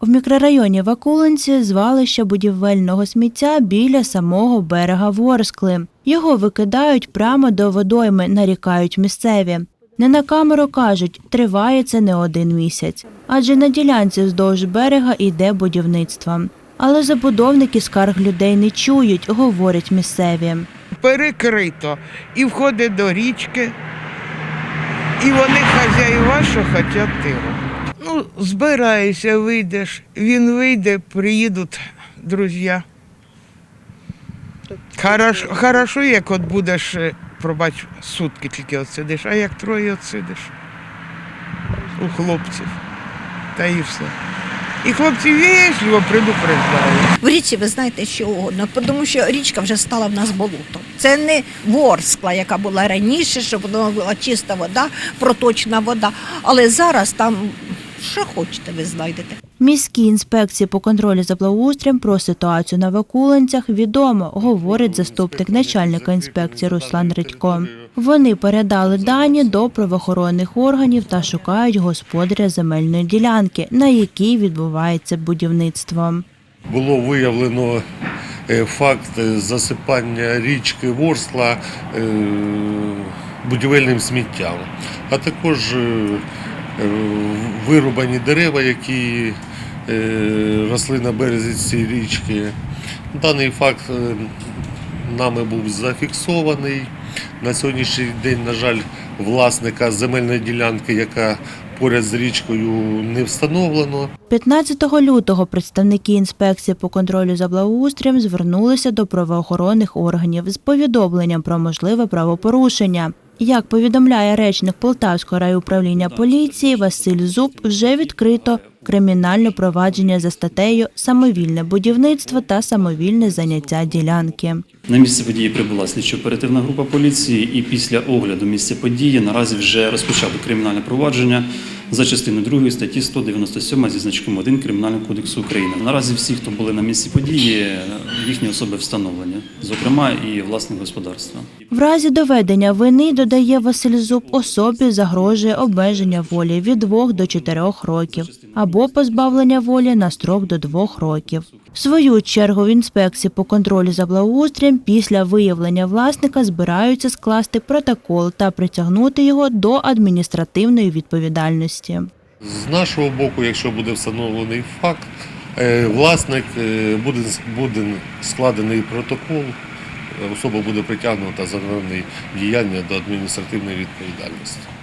В мікрорайоні Вакулинці звалище будівельного сміття біля самого берега Ворскли. Його викидають прямо до водойми, нарікають місцеві. Не на камеру кажуть, триває це не один місяць, адже на ділянці вздовж берега йде будівництво. Але забудовники скарг людей не чують, говорять місцеві. перекрито і входить до річки, і вони хазяїва, що хочуть тиру. Ну, збираєшся, вийдеш, він вийде, приїдуть друзі. Хорошо, хорошо, як от будеш, е, пробач, сутки тільки от сидиш, а як троє от сидиш у хлопців. Та і все. І хлопці вічливо предупреждають. В річці ви знаєте, що угодно, тому що річка вже стала в нас болотом. Це не Ворскла, яка була раніше, щоб вона була чиста вода, проточна вода. Але зараз там що хочете, ви знайдете. Міській інспекції по контролю за благоустрієм про ситуацію на Вакуленцях відомо, говорить заступник начальника інспекції Руслан Редько. Вони передали дані до правоохоронних органів та шукають господаря земельної ділянки, на якій відбувається будівництво. було виявлено е, факт засипання річки Ворскла е, будівельним сміттям, а також е, вирубані дерева, які е, росли на березі цієї річки. Даний факт е, нами був зафіксований. На сьогоднішній день, на жаль, власника земельної ділянки, яка поряд з річкою, не встановлено. 15 лютого представники інспекції по контролю за благоустрієм звернулися до правоохоронних органів з повідомленням про можливе правопорушення. Як повідомляє речник Полтавського райуправління поліції Василь Зуб, вже відкрито кримінальне провадження за статтею самовільне будівництво та самовільне заняття ділянки. На місце події прибула слідчо-оперативна група поліції і після огляду місця події наразі вже розпочато кримінальне провадження за частиною 2 статті 197 зі значком 1 Кримінального кодексу України. Наразі всі, хто були на місці події, їхні особи встановлені, зокрема і власне господарства. В разі доведення вини, додає Василь Зуб, особі загрожує обмеження волі від 2 до 4 років або позбавлення волі на строк до 2 років. В свою чергу в інспекції по контролю за благоустрієм після виявлення власника збираються скласти протокол та притягнути його до адміністративної відповідальності. З нашого боку, якщо буде встановлений факт, е, власник е, буде, буде складений протокол, е, особа буде притягнута за дані діяння до адміністративної відповідальності.